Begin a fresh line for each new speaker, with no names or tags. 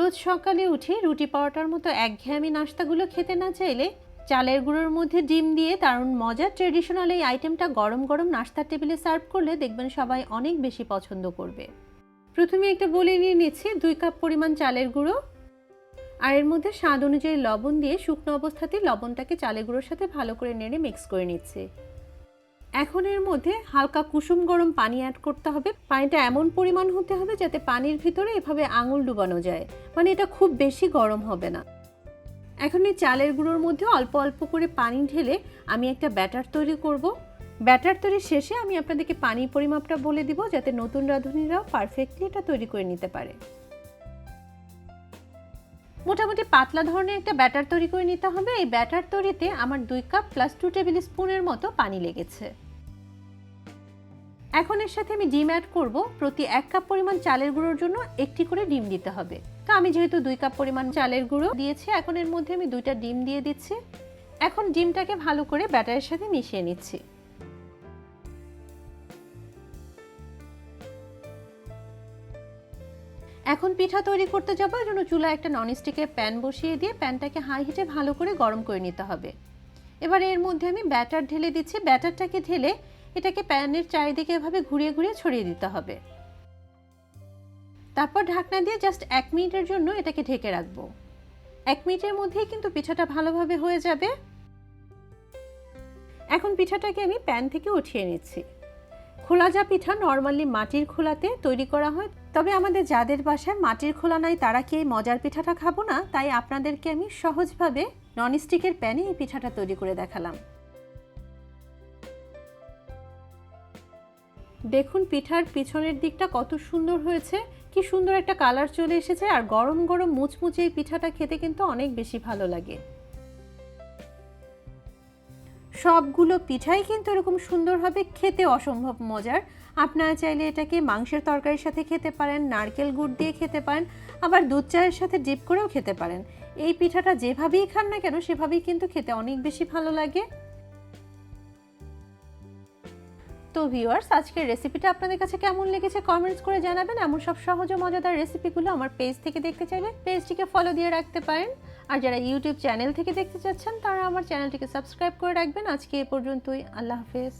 রোজ সকালে উঠে রুটি পরোটার মতো একঘেয়েমি নাস্তাগুলো খেতে না চাইলে চালের গুঁড়োর মধ্যে ডিম দিয়ে দারুণ মজার ট্রেডিশনাল এই আইটেমটা গরম গরম নাস্তার টেবিলে সার্ভ করলে দেখবেন সবাই অনেক বেশি পছন্দ করবে। প্রথমে একটা বলে নিয়ে নিচ্ছি দুই কাপ পরিমাণ চালের গুঁড়ো। আর এর মধ্যে স্বাদ অনুযায়ী লবণ দিয়ে শুকনো অবস্থাতেই লবণটাকে চালের গুঁড়োর সাথে ভালো করে নেড়ে মিক্স করে নিচ্ছি। এখন এর মধ্যে হালকা কুসুম গরম পানি অ্যাড করতে হবে। পানিটা এমন পরিমাণ হতে হবে যাতে পানির ভিতরে এভাবে আঙুল ডুবানো যায়। মানে এটা খুব বেশি গরম হবে না। এখন এই চালের গুঁড়োর মধ্যে অল্প অল্প করে পানি ঢেলে আমি একটা ব্যাটার তৈরি করব। ব্যাটার তৈরির শেষে আমি আপনাদেরকে পানির পরিমাপটা বলে দিব যাতে নতুন রাঁধুনিরাও পারফেক্টলি এটা তৈরি করে নিতে পারে। মোটামুটি পাতলা ধরনের একটা ব্যাটার তৈরি করে নিতে হবে। এই ব্যাটার তৈরিতে আমার দুই কাপ প্লাস টু টেবিল স্পুনের মতো পানি লেগেছে। এখন এর সাথে আমি ডিম অ্যাড করব। প্রতি এক কাপ পরিমাণ চালের গুঁড়োর জন্য একটি করে ডিম দিতে হবে। তো আমি যেহেতু দুই কাপ পরিমাণ চালের গুঁড়ো দিয়েছি, এখন এর মধ্যে আমি দুইটা ডিম দিয়ে দিচ্ছি। এখন ডিমটাকে ভালো করে ব্যাটারের সাথে মিশিয়ে নিচ্ছি। এখন পিঠা তৈরি করতে যাব, এই জন্য চুলায় একটা ননস্টিকের প্যান বসিয়ে দিয়ে প্যানটাকে হাই হিটে ভালো করে গরম করে নিতে হবে। এবার এর মধ্যে আমি ব্যাটার ঢেলে দিচ্ছি। ব্যাটারটাকে ঢেলে এটাকে প্যানের চারিদিকে এভাবে ঘুরিয়ে ঘুরিয়ে ছড়িয়ে দিতে হবে। তারপর ঢাকনা দিয়ে জাস্ট এক মিনিটের জন্য এটাকে ঢেকে রাখব। এক মিনিটের মধ্যেই কিন্তু পিঠাটা ভালোভাবে হয়ে যাবে। এখন পিঠাটাকে আমি প্যান থেকে উঠিয়ে নিচ্ছি। খোলা যা পিঠা নর্মালি মাটির খোলাতে তৈরি করা হয়। তবে আমাদের যাদের বাসায় মাটির খোলা নাই, তারা কি এই মজার পিঠাটা খাব না? তাই আপনাদেরকে আমি সহজভাবে ননস্টিকের প্যানে এই পিঠাটা তৈরি করে দেখালাম। দেখুন, পিঠার পিছনের দিকটা কত সুন্দর হয়েছে। কি সুন্দর একটা কালার চলে এসেছে, আর গরম গরম মুচমুচে এই পিঠাটা খেতে কিন্তু অনেক বেশি ভালো লাগে। সবগুলো পিঠাই কিন্তু এরকম সুন্দর হবে খেতে অসম্ভব মজার। আপনারা চাইলে এটাকে মাংসের তরকারির সাথে খেতে পারেন, নারকেল গুড় দিয়ে খেতে পারেন, আবার দুধ চায়ের সাথে ডিপ করেও খেতে পারেন। এই পিঠাটা যেভাবেই খান না কেন, সেভাবেই কিন্তু খেতে অনেক বেশি ভালো লাগে। তো ভিউয়ার্স আজকের রেসিপিটা আপনাদের কাছে কেমন লেগেছে কমেন্টস করে জানাবেন। এমন সব সহজ মজাদার রেসিপিগুলো আমার পেজ থেকে দেখতে চাইলে পেজটিকে ফলো দিয়ে রাখতে পারেন। আর যারা ইউটিউব চ্যানেল থেকে দেখতে চাচ্ছেন, তারা আমার চ্যানেলটিকে সাবস্ক্রাইব করে রাখবেন। আজকে এ পর্যন্তই। আল্লাহ হাফেজ।